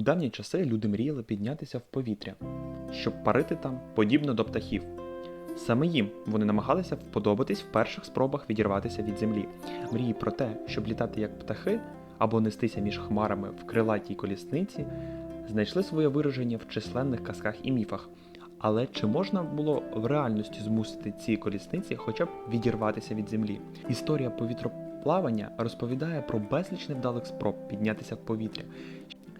У давні часи люди мріяли піднятися в повітря, щоб парити там подібно до птахів. Саме їм вони намагалися вподобатись в перших спробах відірватися від землі. Мрії про те, щоб літати як птахи або нестися між хмарами в крилатій колісниці, знайшли своє вираження в численних казках і міфах. Але чи можна було в реальності змусити ці колісниці хоча б відірватися від землі? Історія повітроплавання розповідає про безліч невдалих спроб піднятися в повітря.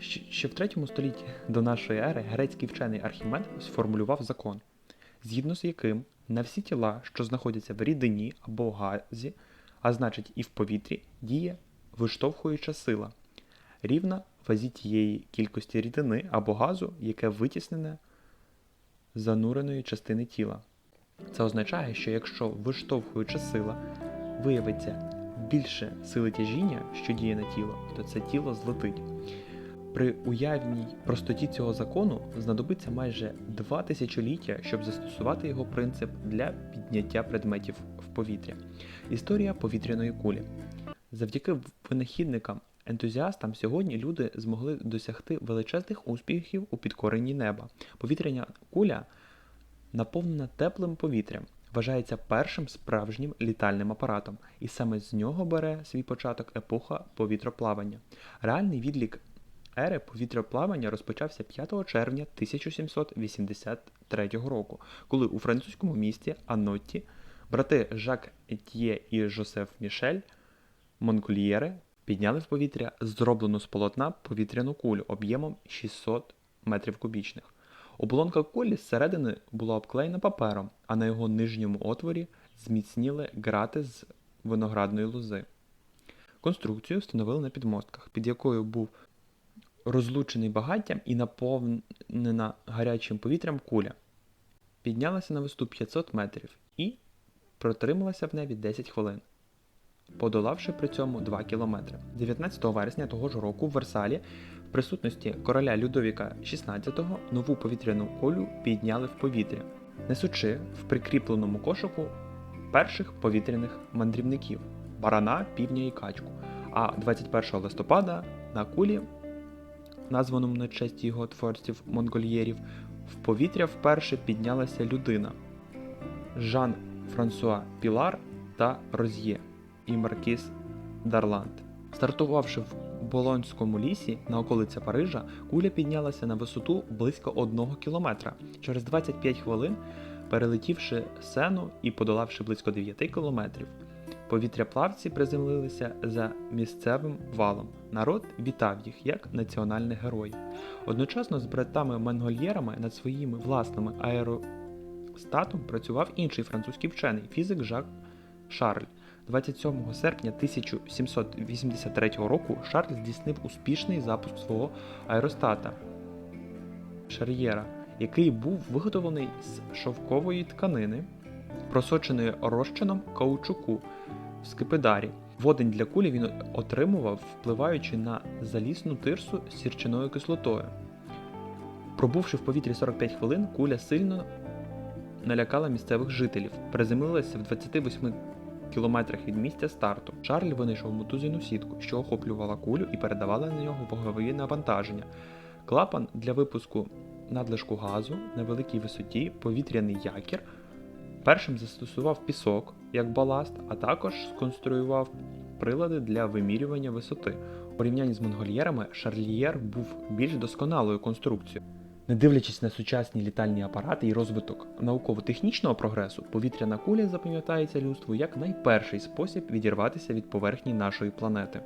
Ще в 3 столітті до нашої ери грецький вчений Архімед сформулював закон, згідно з яким на всі тіла, що знаходяться в рідині або газі, а значить і в повітрі, діє виштовхуюча сила, рівна вазі тієї кількості рідини або газу, яке витіснене зануреної частини тіла. Це означає, що якщо виштовхуюча сила виявиться більше сили тяжіння, що діє на тіло, то це тіло злетить. При уявній простоті цього закону знадобиться майже два тисячоліття, щоб застосувати його принцип для підняття предметів в повітря. Історія повітряної кулі. Завдяки винахідникам, ентузіастам сьогодні люди змогли досягти величезних успіхів у підкоренні неба. Повітряна куля, наповнена теплим повітрям, вважається першим справжнім літальним апаратом, і саме з нього бере свій початок епоха повітроплавання. Реальний відлік ери повітроплавання розпочався 5 червня 1783 року, коли у французькому місті Анотті брати Жак Етьє і Жосеф Мішель Монкольєри підняли в повітря зроблену з полотна повітряну кулю об'ємом 600 метрів кубічних. Оболонка кулі зсередини була обклеєна папером, а на його нижньому отворі зміцніли грати з виноградної лози. Конструкцію встановили на підмостках, під якою був розлучений багаттям і наповнена гарячим повітрям куля. Піднялася на висоту 500 метрів і протрималася в небі 10 хвилин, подолавши при цьому 2 кілометри. 19 вересня того ж року в Версалі в присутності короля Людовіка XVI нову повітряну кулю підняли в повітря, несучи в прикріпленому кошику перших повітряних мандрівників барана, півня і качку. А 21 листопада на кулі, названому на честь його творців монгольєрів, в повітря вперше піднялася людина Жан Франсуа Пілар та Роз'є і Маркіс Дарланд. Стартувавши в Болонському лісі на околиці Парижа, куля піднялася на висоту близько 1 кілометра. Через 25 хвилин, перелетівши сену і подолавши близько 9 кілометрів, повітряплавці приземлилися за місцевим валом. Народ вітав їх як національних героїв. Одночасно з братами-монгольєрами над своїми власними аеростатом працював інший французький вчений фізик Жак Шарль. 27 серпня 1783 року Шарль здійснив успішний запуск свого аеростата Шар'єра, який був виготовлений з шовкової тканини, просоченої розчином каучуку в скипидарі. Водень для кулі він отримував, впливаючи на залісну тирсу з сірчиною кислотою. Пробувши в повітрі 45 хвилин, куля сильно налякала місцевих жителів, приземлилася в 28 кілометрах від місця старту. Шарль винайшов мотузину сітку, що охоплювала кулю і передавала на нього вагові навантаження. Клапан для випуску надлишку газу на великій висоті, повітряний якір. Першим застосував пісок як баласт, а також сконструював прилади для вимірювання висоти. У порівнянні з монгольєрами, Шарлієр був більш досконалою конструкцією. Не дивлячись на сучасні літальні апарати і розвиток науково-технічного прогресу, повітряна куля запам'ятається людству як найперший спосіб відірватися від поверхні нашої планети.